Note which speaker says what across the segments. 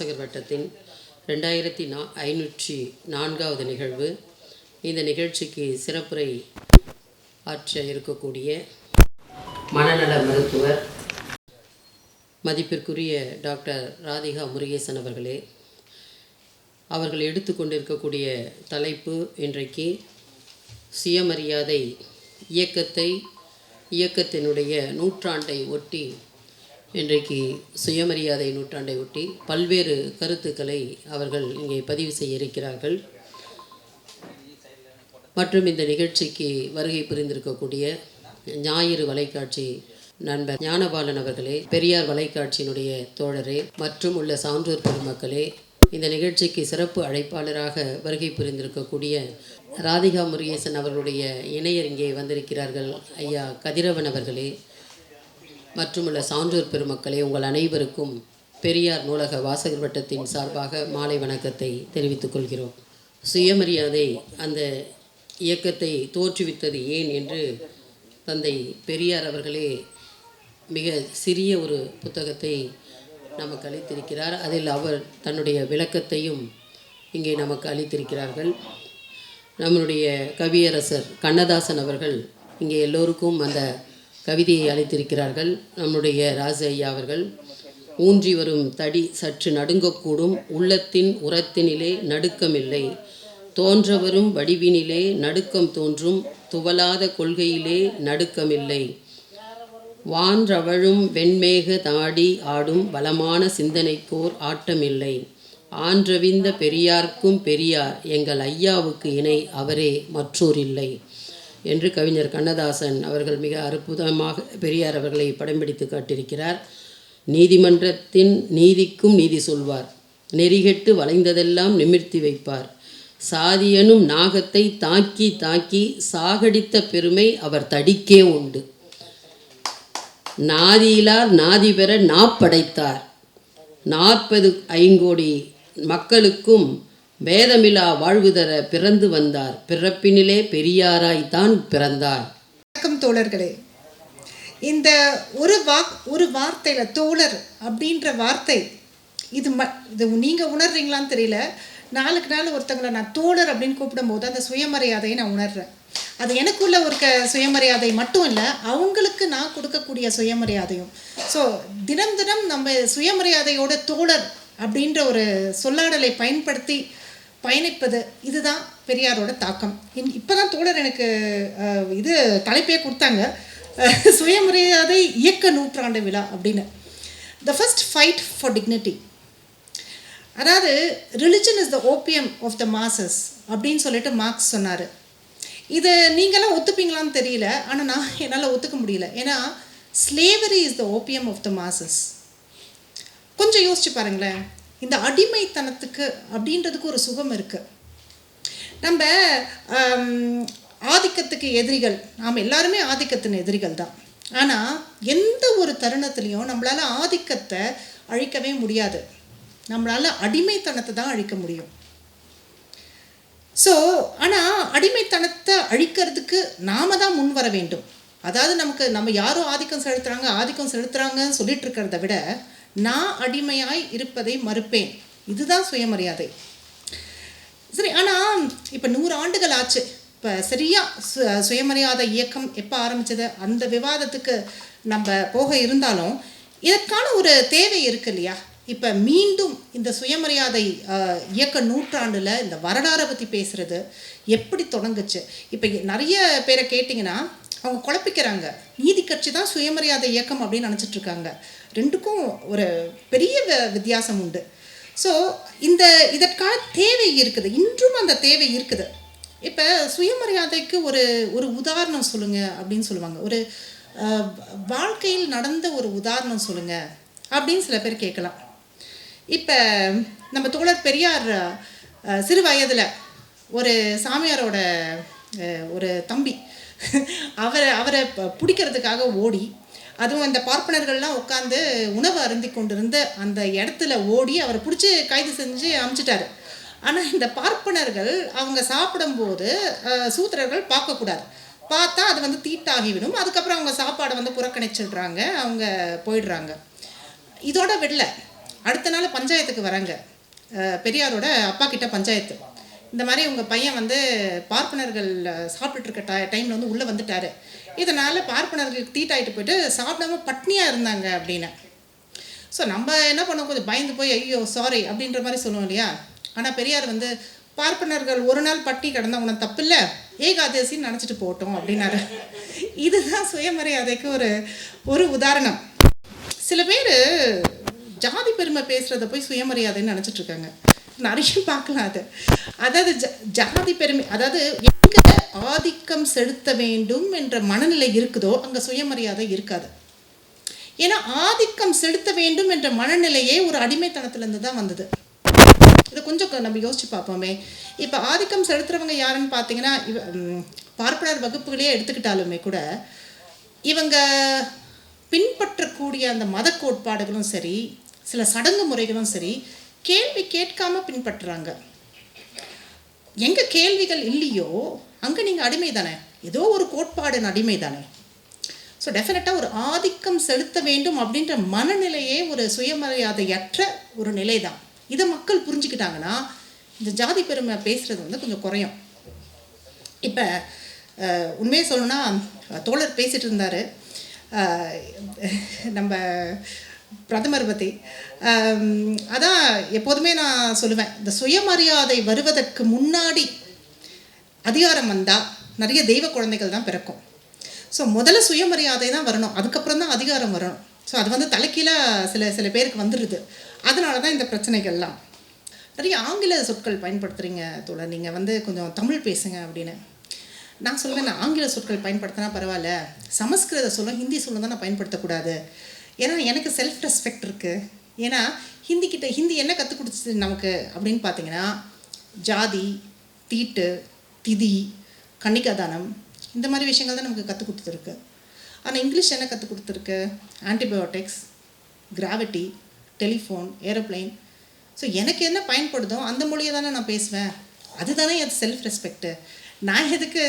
Speaker 1: வாசகர் வட்டத்தின் ரெண்டாயிரத்தி நா ஐநூற்றி நான்காவது நிகழ்வு. இந்த நிகழ்ச்சிக்கு சிறப்புரை ஆற்ற இருக்கக்கூடிய மனநல மருத்துவர் மதிப்பிற்குரிய டாக்டர் ராதிகா முருகேசன் அவர்களே அவர்கள் எடுத்துக்கொண்டிருக்கக்கூடிய தலைப்பு இன்றைக்கு சுயமரியாதை இயக்கத்தை இயக்கத்தினுடைய நூற்றாண்டை ஒட்டி இன்றைக்கு சுயமரியாதை நூற்றாண்டை ஒட்டி பல்வேறு கருத்துக்களை அவர்கள் இங்கே பதிவு செய்ய இருக்கிறார்கள். மற்றும் இந்த நிகழ்ச்சிக்கு வருகை புரிந்திருக்கக்கூடிய ஞாயிறு வலைக்காட்சி நண்பர் ஞானபாலன் அவர்களே பெரியார் வலைக்காட்சியினுடைய தோழரே மற்றும் உள்ள சான்றோர் பெருமக்களே இந்த நிகழ்ச்சிக்கு சிறப்பு அழைப்பாளராக வருகை புரிந்திருக்கக்கூடிய ராதிகா முருகேசன் அவர்களுடைய இணையர் இங்கே வந்திருக்கிறார்கள். ஐயா கதிரவன் அவர்களே மற்றுமுள்ள சான்றோர் பெருமக்களே உங்கள் அனைவருக்கும் பெரியார் நூலக வாசகர் வட்டத்தின் சார்பாக மாலை வணக்கத்தை தெரிவித்துக் கொள்கிறோம். சுயமரியாதை அந்த இயக்கத்தை தோற்றுவித்தது ஏன் என்று தந்தை பெரியார் அவர்களே மிக சிறிய ஒரு புத்தகத்தை நமக்கு அளித்திருக்கிறார். அதில் அவர் தன்னுடைய விளக்கத்தையும் இங்கே நமக்கு அளித்திருக்கிறார்கள். நம்மளுடைய கவியரசர் கண்ணதாசன் அவர்கள் இங்கே எல்லோருக்கும் அந்த கவிதையை அளித்திருக்கிறார்கள் நம்முடைய ராச ஐயா அவர்கள். ஊன்றி வரும் தடி சற்று நடுங்கக்கூடும் உள்ளத்தின் உரத்தினிலே நடுக்கமில்லை. தோன்ற வரும் வடிவினிலே நடுக்கம் தோன்றும் துவலாத கொள்கையிலே நடுக்கமில்லை. வான்றவழும் வெண்மேக தாடி ஆடும் பலமான சிந்தனைக்கோர் ஆட்டமில்லை. ஆன்றவிந்த பெரியார்க்கும் பெரியார் எங்கள் ஐயாவுக்கு இணை அவரே மற்றோர் இல்லை. என்று கவிஞர் கண்ணதாசன் அவர்கள் மிக அற்புதமாக பெரியார் அவர்களை படம் பிடித்து காட்டியிருக்கிறார். நீதிமன்றத்தின் நீதிக்கும் நீதி சொல்வார். நெறிகெட்டு வளைந்ததெல்லாம் நிமிர்த்தி வைப்பார். சாதியனும் நாகத்தை தாக்கி தாக்கி சாகடித்த பெருமை அவர் தடிக்கே உண்டு. நாதியிலார் நாதி பெற நாப்படைத்தார். நாற்பது ஐங்கோடி மக்களுக்கும் வேதமிலா வாழ்வு தர பிறந்து வந்தார். பிறப்பினிலே பெரியாராய்த்தான் பிறந்தார்.
Speaker 2: வணக்கம் தோழர்களே. இந்த ஒரு வா ஒரு வார்த்தையில் தோழர் அப்படின்ற வார்த்தை இது ம இது நீங்கள் உணர்றீங்களான்னு தெரியல. நாளுக்கு நாள் ஒருத்தங்களை நான் தோழர் அப்படின்னு கூப்பிடும்போது அந்த சுயமரியாதையை நான் உணர்றேன். அது எனக்குள்ள க சுயமரியாதை மட்டும் இல்லை அவங்களுக்கு நான் கொடுக்கக்கூடிய சுயமரியாதையும். ஸோ தினம் தினம் நம்ம சுயமரியாதையோட தோழர் அப்படின்ற ஒரு சொல்லாடலை பயன்படுத்தி பயணிப்பது இதுதான் பெரியாரோட தாக்கம். இன் இப்போ தான் தோழர் எனக்கு இது தலைப்பே கொடுத்தாங்க. சுயமரியாதை இயக்க நூற்றாண்டு விழா அப்படின்னு. The first fight for dignity அதாவது religion is the opium of the masses அப்படின்னு சொல்லிட்டு மார்க்ஸ் சொன்னார். இது நீங்களாம் ஒத்துப்பீங்களான்னு தெரியல. ஆனால் நான் என்னால் ஒத்துக்க முடியல. ஏன்னா slavery is the opium of the masses கொஞ்சம் யோசிச்சு பாருங்களேன். இந்த அடிமைத்தனத்துக்கு அப்படின்றதுக்கு ஒரு சுகம் இருக்குது நம்ம ஆதிக்கத்துக்கு எதிரிகள் நாம் எல்லாருமே ஆதிக்கத்தின் எதிரிகள் தான். ஆனால் எந்த ஒரு தருணத்துலேயும் நம்மளால் ஆதிக்கத்தை அழிக்கவே முடியாது. நம்மளால் அடிமைத்தனத்தை தான் அழிக்க முடியும். ஸோ ஆனால் அடிமைத்தனத்தை அழிக்கிறதுக்கு நாம தான் முன் வர வேண்டும். அதாவது நமக்கு நம்ம யாரும் ஆதிக்கம் செலுத்துகிறாங்க ஆதிக்கம் செலுத்துறாங்கன்னு சொல்லிட்டு இருக்கிறத விட நான் அடிமையாய் இருப்பதை மறுப்பேன். இதுதான் சுயமரியாதை. சரி ஆனால் இப்போ நூறு ஆண்டுகள் ஆச்சு. இப்போ சரியாக சு சுயமரியாதை இயக்கம் எப்போ ஆரம்பித்தது அந்த விவாதத்துக்கு நம்ம போக இருந்தாலும் இதற்கான ஒரு தேவை இருக்கு இல்லையா? இப்போ மீண்டும் இந்த சுயமரியாதை இயக்க நூற்றாண்டில் இந்த வரலாறை பற்றி பேசுகிறது எப்படி தொடங்குச்சு? இப்போ நிறைய பேரை கேட்டிங்கன்னா அவங்க குழப்பிக்கிறாங்க. நீதி கட்சி தான் சுயமரியாதை இயக்கம் அப்படின்னு நினச்சிட்டு இருக்காங்க. ரெண்டுக்கும் ஒரு பெரிய வித்தியாசம் உண்டு. ஸோ இந்த இதற்கான தேவை இருக்குது. இன்றும் அந்த தேவை இருக்குது. இப்போ சுயமரியாதைக்கு ஒரு ஒரு உதாரணம் சொல்லுங்க அப்படின்னு சொல்லுவாங்க. ஒரு வாழ்க்கையில் நடந்த ஒரு உதாரணம் சொல்லுங்க அப்படின்னு சில பேர் கேட்கலாம். இப்போ நம்ம தோழர் பெரியார் சிறு வயதில் ஒரு சாமியாரோட ஒரு தம்பி அவரை அவரை பிடிக்கிறதுக்காக ஓடி அதுவும் அந்த பார்ப்பனர்கள்லாம் உட்காந்து உணவு அருந்தி கொண்டிருந்த அந்த இடத்துல ஓடி அவரை பிடிச்சி கைது செஞ்சு அமுச்சிட்டாரு. ஆனால் இந்த பார்ப்பனர்கள் அவங்க சாப்பிடும்போது சூத்திரர்கள் பார்க்கக்கூடாது. பார்த்தா அது வந்து தீட்டாகிவிடும். அதுக்கப்புறம் அவங்க சாப்பாடை வந்து புறக்கணிச்சிடுறாங்க. அவங்க போயிடுறாங்க. இதோட விடல. அடுத்த நாள் பஞ்சாயத்துக்கு வராங்க. பெரியாரோட அப்பா கிட்ட பஞ்சாயத்து. இந்த மாதிரி உங்கள் பையன் வந்து பார்ப்பனர்கள் சாப்பிட்டுட்டு இருக்க டை டைமில் வந்து உள்ளே வந்துட்டார். இதனால் பார்ப்பனர்களுக்கு தீட்டாயிட்டு போயிட்டு சாப்பிடாம பட்னியாக இருந்தாங்க அப்படின்னு. ஸோ நம்ம என்ன பண்ணோம் கொஞ்சம் பயந்து போய் ஐயோ சாரி அப்படின்ற மாதிரி சொல்லுவோம் இல்லையா? ஆனால் பெரியார் வந்து பார்ப்பனர்கள் ஒரு நாள் பட்டி கிடந்தா உனக்கு தப்பு இல்லை ஏகாதசின்னு நினச்சிட்டு போட்டோம் அப்படின்னாரு. இதுதான் சுயமரியாதைக்கு ஒரு ஒரு உதாரணம். சில பேர் ஜாதி பெருமை பேசுகிறத போய் சுயமரியாதைன்னு நினச்சிட்டு இருக்காங்க. நிறைய பார்க்கலாம் அது. அதாவது ஜ ஜாதி பெருமை அதாவது எங்கே ஆதிக்கம் செலுத்த வேண்டும் என்ற மனநிலை இருக்குதோ அங்கே சுயமரியாதை இருக்காது. ஏன்னா ஆதிக்கம் செலுத்த வேண்டும் என்ற மனநிலையே ஒரு அடிமைத்தனத்திலேருந்து தான் வந்தது. இதை கொஞ்சம் நம்ம யோசிச்சு பார்ப்போமே. இப்போ ஆதிக்கம் செலுத்துறவங்க யாருன்னு பார்த்தீங்கன்னா இவ பார்ப்பனர் வகுப்புகளே எடுத்துக்கிட்டாலுமே கூட இவங்க பின்பற்றக்கூடிய அந்த மத கோட்பாடுகளும் சரி சில சடங்கு முறைகளும் சரி கேள்வி கேட்காம பின்பற்றுறாங்க. எங்க கேள்விகள் இல்லையோ அங்கே நீங்கள் அடிமை தானே. ஏதோ ஒரு கோட்பாடு அடிமை தானே. ஸோ டெஃபினட்டாக ஒரு ஆதிக்கம் செலுத்த வேண்டும் அப்படின்ற மனநிலையே ஒரு சுயமரியாதையற்ற ஒரு நிலை தான் இதை மக்கள் புரிஞ்சுக்கிட்டாங்கன்னா இந்த ஜாதி பெருமை பேசுகிறது வந்து கொஞ்சம் குறையும். இப்போ உண்மையை சொல்லணும்னா தோழர் பேசிட்டு இருந்தார். நம்ம பிரதமர் பற்றி அதான் எப்போதுமே நான் சொல்லுவேன் இந்த சுயமரியாதை வருவதற்கு முன்னாடி அதிகாரம் வந்தால் நிறைய தெய்வ குழந்தைகள் தான் பிறக்கும். ஸோ முதல்ல சுயமரியாதை தான் வரணும் அதுக்கப்புறம் தான் அதிகாரம் வரணும். ஸோ அது வந்து தலைக்கீழ சில சில பேருக்கு வந்துடுது அதனால தான் இந்த பிரச்சனைகள்லாம். நிறைய ஆங்கில சொற்கள் பயன்படுத்துகிறீங்க தோழர் நீங்கள் வந்து கொஞ்சம் தமிழ் பேசுங்க அப்படின்னு. நான் சொல்லுவேன் நான் ஆங்கில சொற்கள் பயன்படுத்தினா பரவாயில்ல சமஸ்கிருத சொல்லும் ஹிந்தி சொல்லும் தான் நான் பயன்படுத்தக்கூடாது. ஏன்னா எனக்கு செல்ஃப் ரெஸ்பெக்ட் இருக்குது ஏன்னா ஹிந்தி கிட்ட ஹிந்தி என்ன கற்றுக் கொடுத்துச்சு நமக்கு அப்படின்னு பார்த்தீங்கன்னா ஜாதி தீட்டு திதி கன்னிகாதானம் இந்த மாதிரி விஷயங்கள் தான் நமக்கு கற்றுக் கொடுத்துருக்கு. ஆனால் இங்கிலீஷ் என்ன கற்றுக் கொடுத்துருக்கு? Antibiotics gravity telephone aeroplane so எனக்கு என்ன பயன்படுதோ அந்த மொழியை தானே நான் பேசுவேன். அதுதானே அது செல்ஃப் ரெஸ்பெக்ட்டு நான் எதுக்கு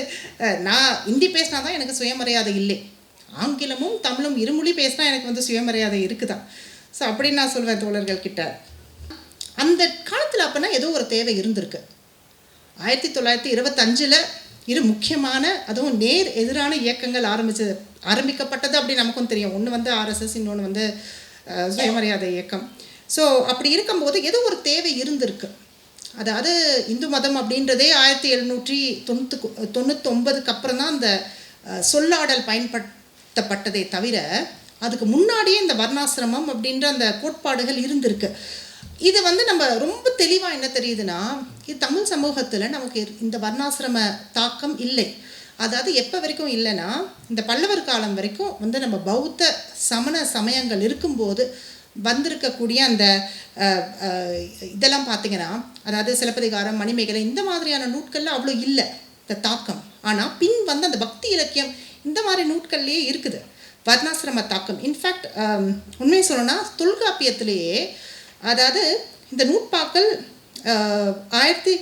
Speaker 2: நான் ஹிந்தி பேசினா தான் எனக்கு சுயமரியாதை இல்லை. ஆங்கிலமும் தமிழும் இருமொழி பேசினா எனக்கு வந்து சுயமரியாதை இருக்குதான் ஸோ அப்படின்னு நான் சொல்வேன் தோழர்கள் கிட்ட அந்த காலத்தில் அப்போனா ஏதோ ஒரு தேவை இருந்திருக்கு. ஆயிரத்தி தொள்ளாயிரத்தி இருபத்தஞ்சில் இரு முக்கியமான அதுவும் நேர் எதிரான இயக்கங்கள் ஆரம்பிச்சது ஆரம்பிக்கப்பட்டது அப்படி நமக்கும் தெரியும். ஒன்று வந்து ஆர்எஸ்எஸ் இன்னொன்று வந்து சுயமரியாதை இயக்கம். ஸோ அப்படி இருக்கும்போது ஏதோ ஒரு தேவை இருந்திருக்கு. அதாவது இந்து மதம் அப்படின்றதே ஆயிரத்தி எழுநூற்றி தொண்ணூத்து தொண்ணூத்தொம்பதுக்கு அப்புறம் தான் அந்த சொல்லாடல் பயன்பட் பயன்படுத்தப்பட்டதே தவிர அதுக்கு முன்னாடியே இந்த வர்ணாசிரமம் அப்படின்ற அந்த கோட்பாடுகள் இருந்திருக்கு. இது வந்து நம்ம ரொம்ப தெளிவாக என்ன தெரியுதுன்னா இது தமிழ் சமூகத்தில் நமக்கு இந்த வர்ணாசிரம தாக்கம் இல்லை. அதாவது எப்போ வரைக்கும் இல்லைன்னா இந்த பல்லவர் காலம் வரைக்கும் வந்து நம்ம பௌத்த சமண சமயங்கள் இருக்கும்போது வந்திருக்கக்கூடிய அந்த இதெல்லாம் பார்த்தீங்கன்னா அதாவது சிலப்பதிகாரம் மணிமேகலை இந்த மாதிரியான நூட்களில் அவ்வளோ இல்லை இந்த தாக்கம். ஆனால் பின் வந்து அந்த பக்தி இலக்கியம் இந்த மாதிரி நூட்கள்லேயே இருக்குது. வர்ணாசிரம தாக்கம். இன்ஃபேக்ட் um, உண்மையை சொல்லணும்னா தொல்காப்பியத்திலேயே அதாவது இந்த நூற்பாக்கள் uh, ஆயிரத்தி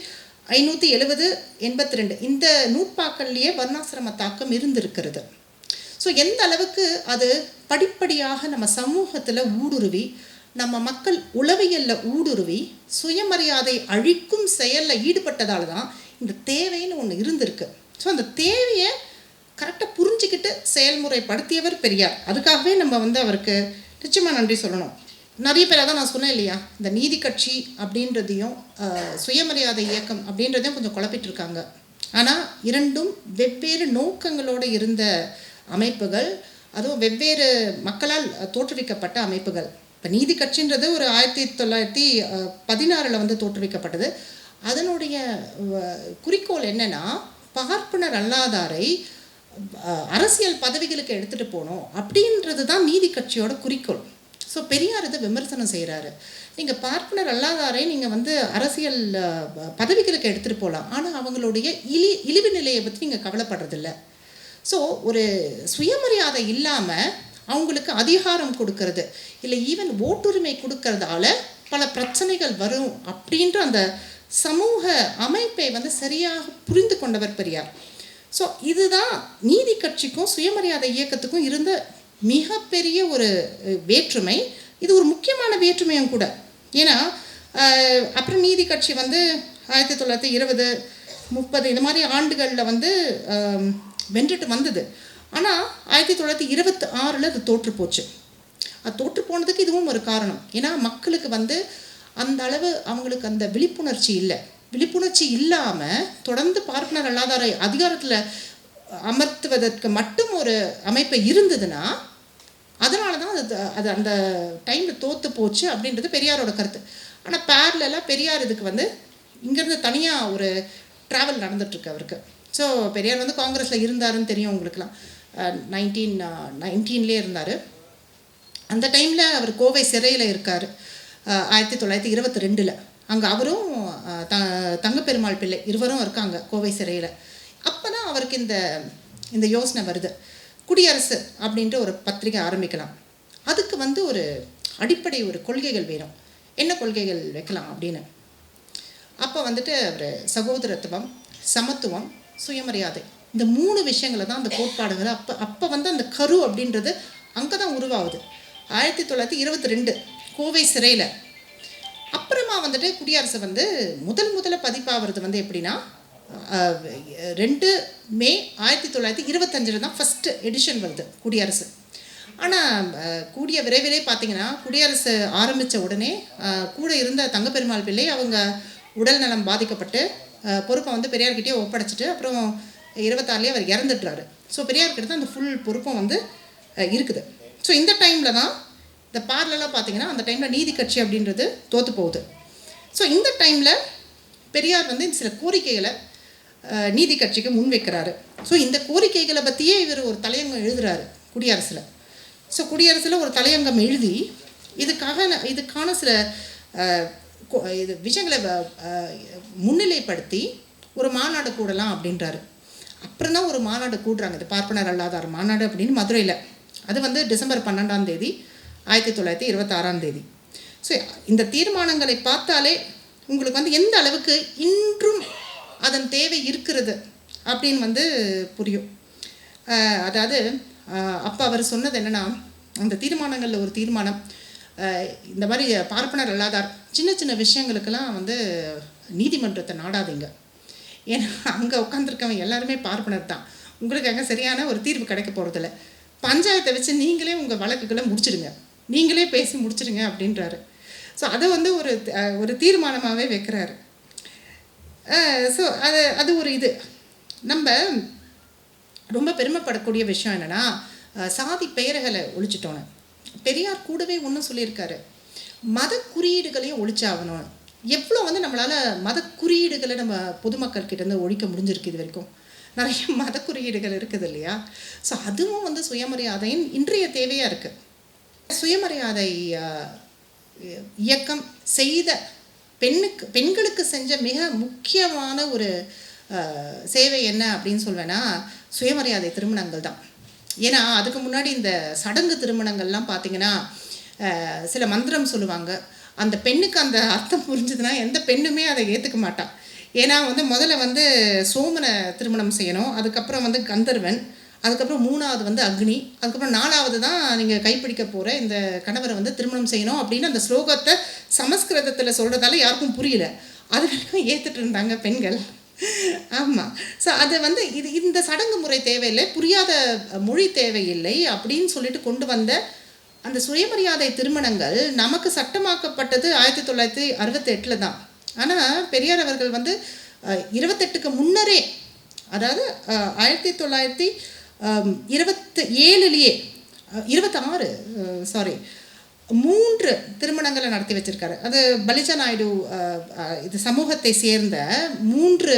Speaker 2: ஐநூற்றி எழுபது எண்பத்தி ரெண்டு இந்த நூற்பாக்கள்லேயே வர்ணாசிரம தாக்கம் இருந்திருக்கிறது. ஸோ எந்த அளவுக்கு அது படிப்படியாக நம்ம சமூகத்தில் ஊடுருவி நம்ம மக்கள் உளவியலில் ஊடுருவி சுயமரியாதை அழிக்கும் செயலில் ஈடுபட்டதால் தான் இந்த தேவைன்னு ஒன்று இருந்திருக்கு. ஸோ அந்த தேவையை கரெக்டாக புரிஞ்சுக்கிட்டு செயல்முறைப்படுத்தியவர் பெரியார். அதுக்காகவே நம்ம வந்து அவருக்கு நிச்சயமாக நன்றி சொல்லணும். நிறைய பேர் அதான் நான் சொன்னேன் இல்லையா? இந்த நீதி கட்சி அப்படின்றதையும் சுயமரியாதை இயக்கம் அப்படின்றதையும் கொஞ்சம் குழப்பிட்டு இருக்காங்க ஆனால் இரண்டும் வெவ்வேறு நோக்கங்களோடு இருந்த அமைப்புகள் அதுவும் வெவ்வேறு மக்களால் தோற்றுவிக்கப்பட்ட அமைப்புகள். இப்போ நீதி கட்சின்றது ஒரு ஆயிரத்தி தொள்ளாயிரத்தி பதினாறில் வந்து தோற்றுவிக்கப்பட்டது. அதனுடைய குறிக்கோள் என்னன்னா பார்ப்பனர் அல்லாதாரை அரசியல் பதவிகளுக்கு எடுத்துகிட்டு போகணும் அப்படின்றது தான் நீதி கட்சியோட குறிக்கோள். ஸோ பெரியார் இதை விமர்சனம் செய்கிறாரு நீங்கள் பார்ப்பனர் அல்லாதாரே நீங்கள் வந்து அரசியல் பதவிகளுக்கு எடுத்துகிட்டு போகலாம் ஆனால் அவங்களுடைய இழி இழிவு நிலையை பற்றி நீங்கள் கவலைப்படுறதில்ல. ஸோ ஒரு சுயமரியாதை இல்லாமல் அவங்களுக்கு அதிகாரம் கொடுக்கறது இல்லை ஈவன் ஓட்டுரிமை கொடுக்கறதால பல பிரச்சனைகள் வரும் அப்படின்ற அந்த சமூக அமைப்பை வந்து சரியாக புரிந்து கொண்டவர் பெரியார். ஸோ இதுதான் நீதி கட்சிக்கும் சுயமரியாதை இயக்கத்துக்கும் இருந்த மிகப்பெரிய ஒரு வேற்றுமை. இது ஒரு முக்கியமான வேற்றுமையும் கூட. ஏன்னா அப்புறம் நீதி கட்சி வந்து ஆயிரத்தி தொள்ளாயிரத்தி இருபது முப்பது இந்த மாதிரி ஆண்டுகளில் வந்து வென்றுட்டு வந்தது. ஆனால் ஆயிரத்தி தொள்ளாயிரத்தி இருபத்தி ஆறில் அது தோற்று போச்சு. அது தோற்று போனதுக்கு இதுவும் ஒரு காரணம். ஏன்னா மக்களுக்கு வந்து அந்த அளவு அவங்களுக்கு அந்த விழிப்புணர்ச்சி இல்லை. விழிப்புணர்ச்சி இல்லாமல் தொடர்ந்து பார்ப்பனர் அல்லாதார அதிகாரத்தில் அமர்த்துவதற்கு மட்டும் ஒரு அமைப்பு இருந்ததுன்னா அதனால தான் அது அது அந்த டைமில் தோற்று போச்சு அப்படின்றது பெரியாரோட கருத்து. ஆனால் பேரலாக பெரியார் இதுக்கு வந்து இங்கேருந்து தனியாக ஒரு ட்ராவல் நடந்துட்டுருக்கு அவருக்கு. ஸோ பெரியார் வந்து காங்கிரஸில் இருந்தாருன்னு தெரியும் உங்களுக்குலாம் நைன்டீன் நைன்டீன்லேயே இருந்தார். அந்த டைமில் அவர் கோவை சிறையில் இருக்கார். ஆயிரத்தி தொள்ளாயிரத்தி இருபத்தி ரெண்டில். அங்கே அவரும் த தங்கப்பெருமாள் பிள்ளை இருவரும் இருக்காங்க கோவை சிறையில். அப்போ தான் அவருக்கு இந்த இந்த யோசனை வருது. குடியரசு அப்படின்ற ஒரு பத்திரிகை ஆரம்பிக்கலாம். அதுக்கு வந்து ஒரு அடிப்படை ஒரு கொள்கைகள் வேணும். என்ன கொள்கைகள் வைக்கலாம் அப்படின்னு? அப்போ வந்துட்டு அவர் சகோதரத்துவம் சமத்துவம் சுயமரியாதை. இந்த மூணு விஷயங்களை தான் அந்த கோட்பாடுகள் அப்போ அப்போ வந்து அந்த கரு அப்படின்றது அங்கே தான் உருவாகுது. ஆயிரத்தி தொள்ளாயிரத்தி இருபத்தி ரெண்டு கோவை சிறையில் அப்புறமா வந்துட்டு குடியரசு வந்து முதல் முதல்ல பதிப்பாகிறது வந்து எப்படின்னா ரெண்டு மே ஆயிரத்தி தொள்ளாயிரத்தி இருபத்தஞ்சில் தான் ஃபஸ்ட்டு எடிஷன் வருது குடியரசு. ஆனால் கூடிய விரைவிலே பார்த்தீங்கன்னா குடியரசு ஆரம்பித்த உடனே கூட இருந்த தங்கப்பெருமாள் பிள்ளை அவங்க உடல் நலம் பாதிக்கப்பட்டு பொறுப்பை வந்து பெரியார்கிட்டயே ஒப்படைச்சிட்டு அப்புறம் இருபத்தாறுலேயே அவர் இறந்துடுறாரு ஸோ பெரியார்கிட்ட தான் அந்த ஃபுல் பொறுப்பும் வந்து இருக்குது. ஸோ இந்த டைமில் தான் இந்த பார்லெலாம் பார்த்தீங்கன்னா அந்த டைமில் நீதி கட்சி அப்படின்றது தோற்று போகுது. ஸோ இந்த டைமில் பெரியார் வந்து சில கோரிக்கைகளை நீதி கட்சிக்கு முன்வைக்கிறாரு ஸோ இந்த கோரிக்கைகளை பற்றியே இவர் ஒரு தலையங்கம் எழுதுறாரு குடியரசில். ஸோ குடியரசில் ஒரு தலையங்கம் எழுதி இதுக்காக இதுக்கான சில இது விஷயங்களை முன்னிலைப்படுத்தி ஒரு மாநாடு கூடலாம் அப்படின்றாரு. அப்புறம் தான் ஒரு மாநாடு கூடுறாங்க. இது பார்ப்பனர் அல்லாதார் மாநாடு அப்படின்னு மதுரையில். அது வந்து டிசம்பர் பன்னெண்டாம் தேதி ஆயிரத்தி தொள்ளாயிரத்தி இருபத்தாறாம் தேதி. ஸோ இந்த தீர்மானங்களை பார்த்தாலே உங்களுக்கு வந்து எந்த அளவுக்கு இன்றும் அதன் தேவை இருக்கிறது அப்படின்னு வந்து புரியும். அதாவது அப்போ அவர் சொன்னது என்னென்னா அந்த தீர்மானங்களில் ஒரு தீர்மானம் இந்த மாதிரி பார்ப்பனர் அல்லாதார் சின்ன சின்ன விஷயங்களுக்கெல்லாம் வந்து நீதிமன்றத்தை நாடாதீங்க. ஏன்னா அங்கே உட்காந்துருக்கவங்க எல்லாருமே பார்ப்பனர் தான். உங்களுக்கு அங்கே சரியான ஒரு தீர்வு கிடைக்க போகிறதில்ல பஞ்சாயத்தை வச்சு நீங்களே உங்கள் வழக்குகளை முடிச்சிடுங்க. நீங்களே பேசி முடிச்சிடுங்க அப்படின்றாரு. ஸோ அதை வந்து ஒரு ஒரு தீர்மானமாகவே வைக்கிறாரு. ஸோ அது அது ஒரு இது. நம்ம ரொம்ப பெருமைப்படக்கூடிய விஷயம் என்னென்னா சாதி பெயர்களை ஒழிச்சிட்டோன்னு. பெரியார் கூடவே ஒன்றும் சொல்லியிருக்காரு. மத குறியீடுகளையும் ஒழிச்சாகணும். எவ்வளோ வந்து நம்மளால் மத குறியீடுகளை நம்ம பொதுமக்கள் கிட்ட ஒழிக்க முடிஞ்சிருக்கு இது வரைக்கும். நிறைய மத குறியீடுகள் இருக்குது இல்லையா? ஸோ அதுவும் வந்து சுயமரியாதையின் இன்றைய தேவையாக இருக்குது சுயமரியாதை இயக்கம் செய்த பெண்ணுக்கு பெண்களுக்கு செஞ்ச மிக முக்கியமான ஒரு சேவை என்ன அப்படின்னு சொல்வேன்னா சுயமரியாதை திருமணங்கள் தான். ஏன்னா அதுக்கு முன்னாடி இந்த சடங்கு திருமணங்கள்லாம் பார்த்தீங்கன்னா சில மந்திரம் சொல்லுவாங்க. அந்த பெண்ணுக்கு அந்த அர்த்தம் புரிஞ்சுதுன்னா எந்த பெண்ணுமே அதை ஏற்றுக்க மாட்டான் ஏன்னா வந்து முதல்ல வந்து சோமனை திருமணம் செய்யணும் அதுக்கப்புறம் வந்து கந்தர்வன் அதுக்கப்புறம் மூணாவது வந்து அக்னி. அதுக்கப்புறம் நாலாவது தான் நீங்கள் கைப்பிடிக்க போகிற இந்த கணவரை வந்து திருமணம் செய்யணும் அப்படின்னு அந்த ஸ்லோகத்தை சமஸ்கிருதத்தில் சொல்கிறதால யாருக்கும் புரியல. அது வரைக்கும் ஏற்றுட்டு இருந்தாங்க பெண்கள். ஆமாம் ஸோ அது வந்து இது இந்த சடங்கு முறை தேவையில்லை புரியாத மொழி தேவையில்லை அப்படின்னு சொல்லிட்டு கொண்டு வந்த அந்த சுயமரியாதை திருமணங்கள் நமக்கு சட்டமாக்கப்பட்டது ஆயிரத்தி தொள்ளாயிரத்தி அறுபத்தெட்டில் தான். ஆனால் பெரியார் அவர்கள் வந்து இருபத்தெட்டுக்கு முன்னரே அதாவது ஆயிரத்தி தொள்ளாயிரத்தி இருபத்து ஏழுலேயே இருபத்தாறு சாரி மூன்று திருமணங்களை நடத்தி வச்சிருக்காரு. அது பலிஜா நாயுடு இது சமூகத்தை சேர்ந்த மூன்று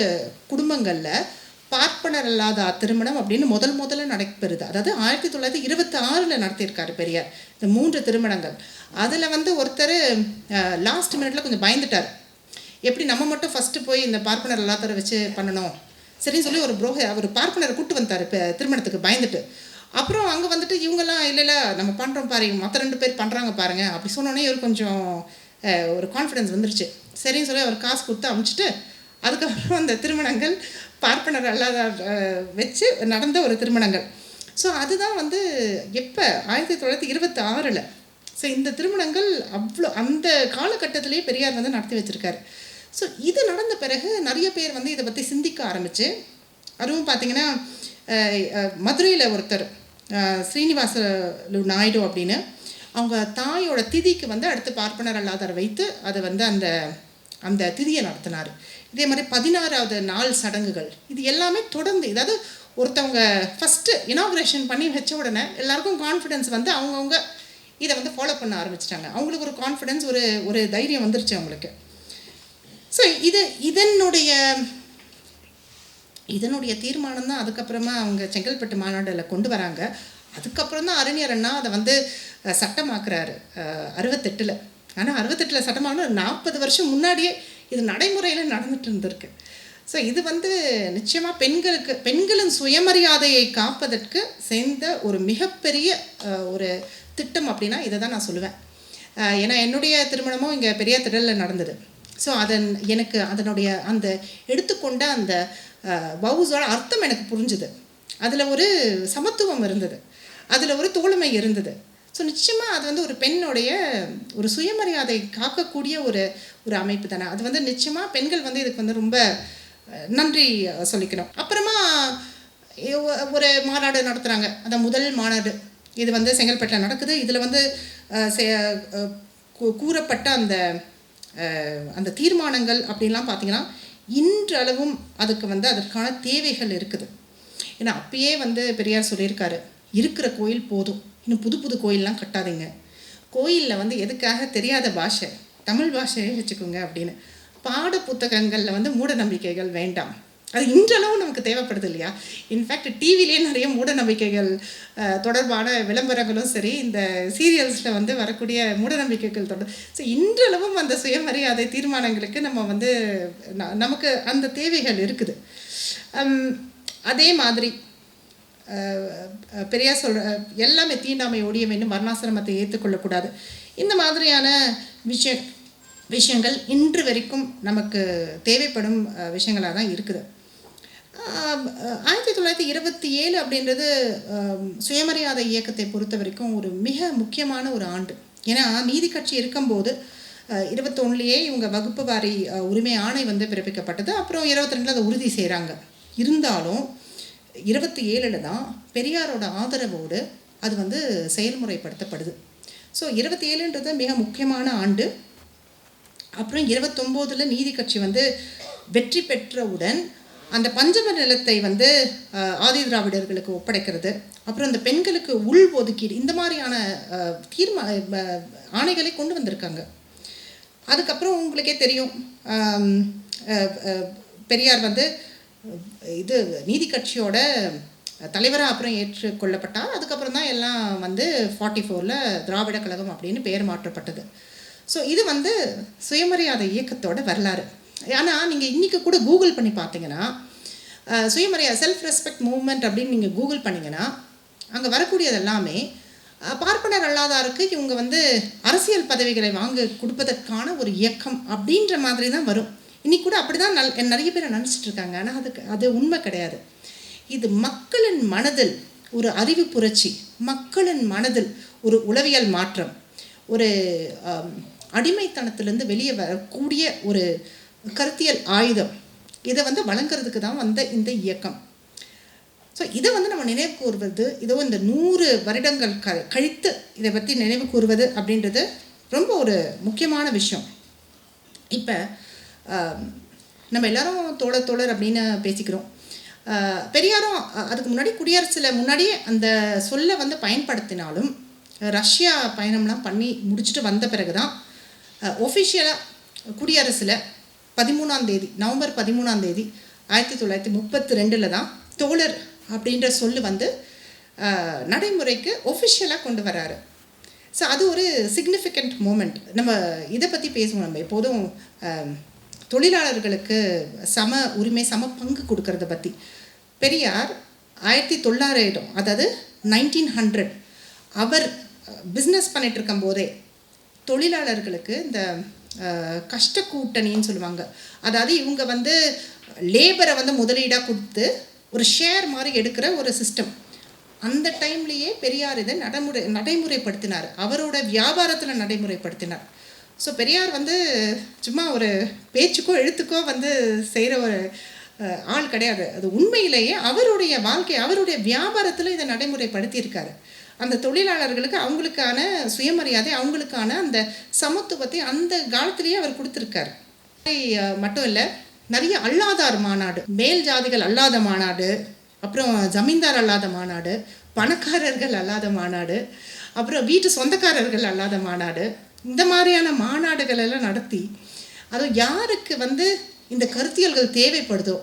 Speaker 2: குடும்பங்களில் பார்ப்பனர் இல்லாத திருமணம் அப்படின்னு முதல் முதல்ல நடைபெறுது. அதாவது ஆயிரத்தி தொள்ளாயிரத்தி இருபத்தி ஆறில் நடத்தியிருக்காரு பெரியார் இந்த மூன்று திருமணங்கள். அதில் வந்து ஒருத்தர் லாஸ்ட் மினிட்ல கொஞ்சம் பயந்துட்டார். எப்படி நம்ம மட்டும் ஃபஸ்ட்டு போய் இந்த பார்ப்பனர் எல்லாத்தரை வச்சு பண்ணணும்? சரின்னு சொல்லி ஒரு புரோக அவர் பார்ப்பனரை கூட்டு வந்தார் இப்போ திருமணத்துக்கு பயந்துட்டு. அப்புறம் அங்கே வந்துட்டு இவங்கெல்லாம் இல்லை இல்லை நம்ம பண்ணுறோம் பாருங்க மற்ற ரெண்டு பேர் பண்ணுறாங்க பாருங்கள் அப்படி சொன்னோன்னே இவர் கொஞ்சம் ஒரு கான்ஃபிடென்ஸ் வந்துருச்சு. சரின்னு சொல்லி அவர் காசு கொடுத்து அமுச்சிட்டு அதுக்கப்புறம் அந்த திருமணங்கள் பார்ப்பனர் அல்லாத வச்சு நடந்த ஒரு திருமணங்கள். ஸோ அதுதான் வந்து எப்போ? ஆயிரத்தி தொள்ளாயிரத்தி இருபத்தி ஆறில். ஸோ இந்த திருமணங்கள் அவ்வளோ அந்த காலகட்டத்திலேயே பெரியார் வந்து நடத்தி வச்சுருக்காரு. ஸோ இது நடந்த பிறகு நிறைய பேர் வந்து இதை பற்றி சிந்திக்க ஆரம்பிச்சு. அதுவும் பார்த்திங்கன்னா மதுரையில் ஒருத்தர் ஸ்ரீனிவாசலு நாயுடு அப்படின்னு அவங்க தாயோட திதிக்கு வந்து அடுத்து பார்ப்பனர் அல்லாதார் வைத்து அதை வந்து அந்த அந்த திதியை நடத்தினார். இதே மாதிரி பதினாறாவது நாள் சடங்குகள் இது எல்லாமே தொடர்ந்து அதாவது ஒருத்தவங்க ஃபஸ்ட்டு இனாக்ரேஷன் பண்ணி வச்ச உடனே எல்லாருக்கும் கான்ஃபிடென்ஸ் வந்து அவங்கவுங்க இதை வந்து ஃபாலோ பண்ண ஆரம்பிச்சிட்டாங்க. அவங்களுக்கு ஒரு கான்ஃபிடென்ஸ் ஒரு ஒரு தைரியம் வந்துருச்சு அவங்களுக்கு. ஸோ இது இதனுடைய இதனுடைய தீர்மானம் தான் அதுக்கப்புறமா அவங்க செங்கல்பட்டு மாநாட்டில் கொண்டு வராங்க. அதுக்கப்புறம் தான் அறிஞர் அண்ணா அதை வந்து சட்டமாக்குறாரு. அறுபத்தெட்டில் ஆனால் அறுபத்தெட்டில் சட்டமான நாற்பது வருஷம் முன்னாடியே இது நடைமுறையில் நடந்துட்டு இருந்திருக்கு. ஸோ இது வந்து நிச்சயமாக பெண்களுக்கு பெண்களின் சுயமரியாதையை காப்பதற்கு சேர்ந்த ஒரு மிகப்பெரிய ஒரு திட்டம் அப்படின்னா இதை தான் நான் சொல்லுவேன். ஏன்னா என்னுடைய திருமணமும் இங்கே பெரிய திடலில் நடந்தது. ஸோ அதன் எனக்கு அதனுடைய அந்த எடுத்துக்கொண்ட அந்த வவுஸோட அர்த்தம் எனக்கு புரிஞ்சுது. அதில் ஒரு சமத்துவம் இருந்தது. அதில் ஒரு தோழமை இருந்தது. ஸோ நிச்சயமாக அது வந்து ஒரு பெண்ணுடைய ஒரு சுயமரியாதை காக்கக்கூடிய ஒரு ஒரு அமைப்பு தானே. அது வந்து நிச்சயமாக பெண்கள் வந்து இதுக்கு வந்து ரொம்ப நன்றி சொல்லிக்கணும். அப்புறமா ஒரு மாநாடு நடத்துகிறாங்க அந்த முதல் மாநாடு. இது வந்து செங்கல்பட்டில் நடக்குது. இதில் வந்து செ- கூ- கூறப்பட்ட அந்த அந்த தீர்மானங்கள் அப்படின்லாம் பார்த்தீங்கன்னா இன்றளவும் அதுக்கு வந்து அதற்கான தேவைகள் இருக்குது. ஏன்னா அப்பயே வந்து பெரியார் சொல்லியிருக்காரு இருக்கிற கோயில் போதும். இன்னும் புது புது கோயிலெலாம் கட்டாதீங்க. கோயிலில் வந்து எதுக்காக தெரியாத பாஷை தமிழ் பாஷையே வச்சுக்கோங்க அப்படின்னு. பாட புத்தகங்களில் வந்து மூட நம்பிக்கைகள் வேண்டாம். அது இன்றளவும் நமக்கு தேவைப்படுது இல்லையா? இன்ஃபேக்ட் டிவிலேயே நிறைய மூட நம்பிக்கைகள் தொடர்பான விளம்பரங்களும் சரி இந்த சீரியல்ஸில் வந்து வரக்கூடிய மூட நம்பிக்கைகள் தொடர் ஸோ இன்றளவும் அந்த சுயமரியாதை தீர்மானங்களுக்கு நம்ம வந்து ந- நமக்கு அந்த தேவைகள் இருக்குது. அதே மாதிரி பெரியார் சொல்கிற எல்லாமே தீண்டாமை ஒழிய வேண்டும் வர்ணாசிரமத்தை ஏற்றுக்கொள்ளக்கூடாது. இந்த மாதிரியான விஷய விஷயங்கள் இன்று வரைக்கும் நமக்கு தேவைப்படும் விஷயங்களாக தான் இருக்குது. ஆயிரத்தி தொள்ளாயிரத்தி இருபத்தி ஏழு அப்படின்றது சுயமரியாதை இயக்கத்தை பொறுத்த வரைக்கும் ஒரு மிக முக்கியமான ஒரு ஆண்டு. ஏன்னா நீதி கட்சி இருக்கும்போது இருபத்தொன்னுலேயே இவங்க வகுப்பு வாரி உரிமை ஆணை வந்து பிறப்பிக்கப்பட்டது. அப்புறம் இருபத்தி ரெண்டில் அதை உறுதி செய்கிறாங்க இருந்தாலும் இருபத்தி ஏழில் தான் பெரியாரோட ஆதரவோடு அது வந்து செயல்முறைப்படுத்தப்படுது. ஸோ இருபத்தி ஏழுன்றது மிக முக்கியமான ஆண்டு. அப்புறம் இருபத்தொம்போதில் நீதி கட்சி வந்து வெற்றி பெற்றவுடன் அந்த பஞ்சம நிலத்தை வந்து ஆதி திராவிடர்களுக்கு ஒப்படைக்கிறது. அப்புறம் இந்த பெண்களுக்கு உள் ஒதுக்கீடு இந்த மாதிரியான தீர்மா ஆணைகளை கொண்டு வந்திருக்காங்க. அதுக்கப்புறம் உங்களுக்கே தெரியும் பெரியார் வந்து இது நீதி கட்சியோட தலைவராக அப்புறம் ஏற்றுக்கொள்ளப்பட்டார். அதுக்கப்புறம் தான் எல்லாம் வந்து ஃபார்ட்டி ஃபோரில் திராவிட கழகம் அப்படின்னு பெயர் மாற்றப்பட்டது. ஸோ இது வந்து சுயமரியாதை இயக்கத்தோட வரலாறு. ஆனால் நீங்கள் இன்றைக்கி கூட கூகுள் பண்ணி பார்த்தீங்கன்னா சுயமரியா செல்ஃப் ரெஸ்பெக்ட் மூவ்மெண்ட் அப்படின்னு நீங்கள் கூகுள் பண்ணிங்கன்னா அங்கே வரக்கூடியது எல்லாமே பார்ப்பனர் அல்லாதாருக்கு இவங்க வந்து அரசியல் பதவிகளை வாங்க கொடுப்பதற்கான ஒரு இயக்கம் அப்படின்ற மாதிரி தான் வரும். இன்னைக்கு கூட அப்படி தான் நல் நிறைய பேர் நினச்சிட்டு இருக்காங்க. ஆனால் அதுக்கு அது உண்மை கிடையாது. இது மக்களின் மனதில் ஒரு அறிவு புரட்சி மக்களின் மனதில் ஒரு உளவியல் மாற்றம் ஒரு அடிமைத்தனத்திலேருந்து அடிமைத்தனத்திலிருந்து வெளியே வரக்கூடிய ஒரு கருத்தியல் ஆயுதம். இதை வந்து வழங்குறதுக்கு தான் வந்த இந்த இயக்கம். ஸோ இதை வந்து நம்ம நினைவு கூறுவது இதோ இந்த நூறு வருடங்கள் க கழித்து இதை பற்றி நினைவு கூறுவது அப்படின்றது ரொம்ப ஒரு முக்கியமான விஷயம். இப்போ நம்ம எல்லாரும் தோழர் தோழர் அப்படின்னு பேசிக்கிறோம். பெரியாரும் அதுக்கு முன்னாடி குடியரசில் முன்னாடியே அந்த சொல்லை வந்து பயன்படுத்தினாலும் ரஷ்யா பயணம்லாம் பண்ணி முடிச்சுட்டு வந்த பிறகு தான் ஒஃபிஷியலாக குடியரசில் பதிமூணாம் தேதி நவம்பர் பதிமூணாம் தேதி ஆயிரத்தி தொள்ளாயிரத்தி முப்பத்தி ரெண்டில் தான் தோழர் அப்படின்ற சொல்லு வந்து நடைமுறைக்கு ஒஃபிஷியலாக கொண்டு வராரு. ஸோ அது ஒரு சிக்னிஃபிகண்ட் மூமெண்ட் நம்ம இதை பற்றி பேசுவோம். நம்ம எப்போதும் தொழிலாளர்களுக்கு சம உரிமை சம பங்கு கொடுக்கறத பற்றி பெரியார் ஆயிரத்தி தொள்ளாயிரம் அதாவது நைன்டீன் ஹண்ட்ரட் அவர் பிஸ்னஸ் பண்ணிட்டு இருக்கும்போதே தொழிலாளர்களுக்கு இந்த கஷ்ட கூட்டணின்னு சொல்லுவாங்க. அதாவது இவங்க வந்து லேபரை வந்து முதலீடாக கொடுத்து ஒரு ஷேர் மாதிரி எடுக்கிற ஒரு சிஸ்டம் அந்த டைம்லேயே பெரியார் இதை நடைமுறை நடைமுறைப்படுத்தினார். அவரோட வியாபாரத்தில் நடைமுறைப்படுத்தினார். ஸோ பெரியார் வந்து சும்மா ஒரு பேச்சுக்கோ எழுத்துக்கோ வந்து செய்கிற ஒரு ஆள் கிடையாது. அது உண்மையிலேயே அவருடைய வாழ்க்கை அவருடைய வியாபாரத்தில் இதை நடைமுறைப்படுத்தியிருக்காரு. அந்த தொழிலாளர்களுக்கு அவங்களுக்கான சுயமரியாதை அவங்களுக்கான அந்த சமத்துவத்தை அந்த காலத்திலேயே அவர் கொடுத்துருக்காரு. மட்டும் இல்லை நிறைய அல்லாதார் மாநாடு மேல் ஜாதிகள் அல்லாத மாநாடு அப்புறம் ஜமீன்தார் அல்லாத மாநாடு பணக்காரர்கள் அல்லாத மாநாடு அப்புறம் வீட்டு சொந்தக்காரர்கள் அல்லாத மாநாடு இந்த மாதிரியான மாநாடுகள் எல்லாம் நடத்தி அது யாருக்கு வந்து இந்த கருத்தியல்கள் தேவைப்படுதோ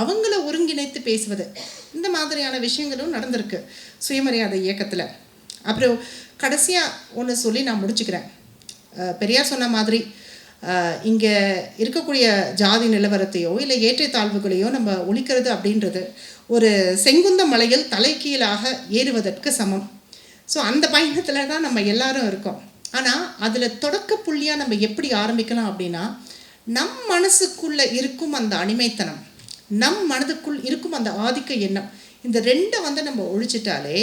Speaker 2: அவங்கள ஒருங்கிணைத்து பேசுவது. இந்த மாதிரியான விஷயங்களும் நடந்திருக்கு. சுயமரியாதை இயக்கத்தில். அப்புறம் கடைசியாக ஒன்று சொல்லி நான் முடிச்சுக்கிறேன். பெரியார் சொன்ன மாதிரி இங்கே இருக்கக்கூடிய ஜாதி நிலவரத்தையோ இல்லை ஏற்றத்தாழ்வுகளையோ நம்ம ஒழிக்கிறது அப்படின்றது ஒரு செங்குந்த மலையில் தலைக்கீழாக ஏறுவதற்கு சமம். ஸோ அந்த பயணத்தில் தான் நம்ம எல்லாரும் இருக்கோம். ஆனால் அதில் தொடக்க புள்ளியாக நம்ம எப்படி ஆரம்பிக்கலாம் அப்படின்னா நம் மனசுக்குள்ளே இருக்கும் அந்த அடிமைத்தனம் நம் மனதுக்குள் இருக்கும் அந்த ஆதிக்க எண்ணம். இந்த ரெண்டை வந்து நம்ம ஒழிச்சிட்டாலே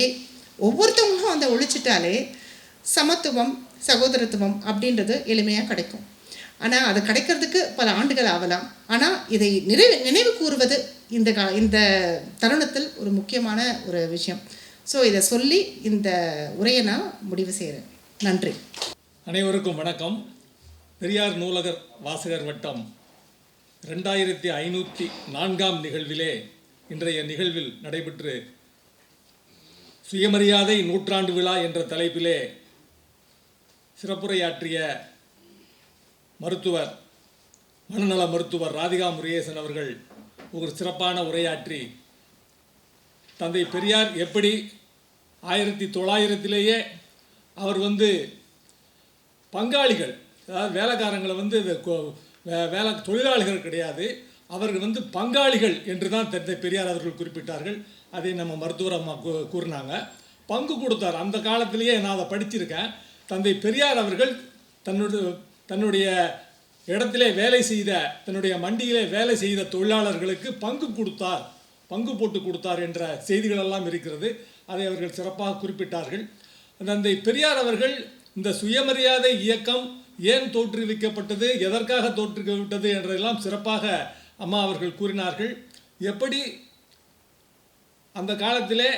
Speaker 2: ஒவ்வொருத்தவங்களும் அந்த ஒழிச்சிட்டாலே சமத்துவம் சகோதரத்துவம் அப்படின்றது எளிமையாக கிடைக்கும். ஆனால் அது கிடைக்கிறதுக்கு பல ஆண்டுகள் ஆகலாம். ஆனால் இதை நிறைவு நினைவு கூறுவது இந்த கா இந்த தருணத்தில் ஒரு முக்கியமான ஒரு விஷயம். ஸோ இதை சொல்லி இந்த உரையை நான் முடிவு செய்கிறேன் நன்றி.
Speaker 3: அனைவருக்கும் வணக்கம். பெரியார் நூலகர் வாசகர் வட்டம். ரெண்டாயிரத்தி ஐநூற்றி நான்காம் நிகழ்விலே இன்றைய நிகழ்வில் நடைபெற்று சுயமரியாதை நூற்றாண்டு விழா என்ற தலைப்பிலே சிறப்புரையாற்றிய மருத்துவர் மனநல மருத்துவர் ராதிகா முருகேசன் அவர்கள் ஒரு சிறப்பான உரையாற்றி தந்தை பெரியார் எப்படி ஆயிரத்தி தொள்ளாயிரத்திலேயே அவர் வந்து பங்காளிகள் அதாவது வேலைக்காரங்களை வந்து இந்த வேலை தொழிலாளிகள் கிடையாது. அவர்கள் வந்து பங்காளிகள் என்று தான் தந்தை பெரியார் அவர்கள் குறிப்பிட்டார்கள். அதை நம்ம மருத்துவர் அம்மா கூ- கூறினாங்க. பங்கு கொடுத்தார். அந்த காலத்திலேயே நான் அதை படிச்சிருக்கேன். தந்தை பெரியார் அவர்கள் தன்னுடைய தன்னுடைய இடத்திலே வேலை செய்த தன்னுடைய மண்டியிலே வேலை செய்த தொழிலாளர்களுக்கு பங்கு கொடுத்தார். பங்கு போட்டு கொடுத்தார் என்ற செய்திகளெல்லாம் இருக்கிறது. அதை அவர்கள் சிறப்பாக குறிப்பிட்டார்கள். தந்தை பெரியார் அவர்கள் இந்த சுயமரியாதை இயக்கம் ஏன் தோற்றுவிக்கப்பட்டது எதற்காக தோற்றுவிக்கப்பட்டது என்றெல்லாம் சிறப்பாக அம்மா அவர்கள் கூறினார்கள். எப்படி அந்த காலத்திலே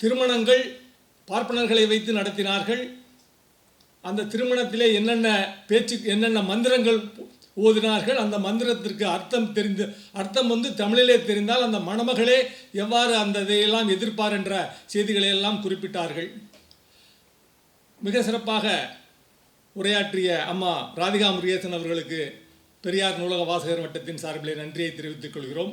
Speaker 3: திருமணங்கள் பார்ப்பனர்களை வைத்து நடத்தினார்கள் அந்த திருமணத்திலே என்னென்ன பேச்சு என்னென்ன மந்திரங்கள் ஓதினார்கள் அந்த மந்திரத்திற்கு அர்த்தம் தெரிந்து அர்த்தம் வந்து தமிழிலே தெரிந்தால் அந்த மணமகளே எவ்வாறு அந்த இதையெல்லாம் எதிர்ப்பார் என்ற செய்திகளை எல்லாம் குறிப்பிட்டார்கள். மிக சிறப்பாக உரையாற்றிய அம்மா ராதிகா முருகேசன் அவர்களுக்கு பெரியார் நூலக வாசகர் வட்டத்தின் சார்பிலே நன்றியை தெரிவித்துக் கொள்கிறோம்.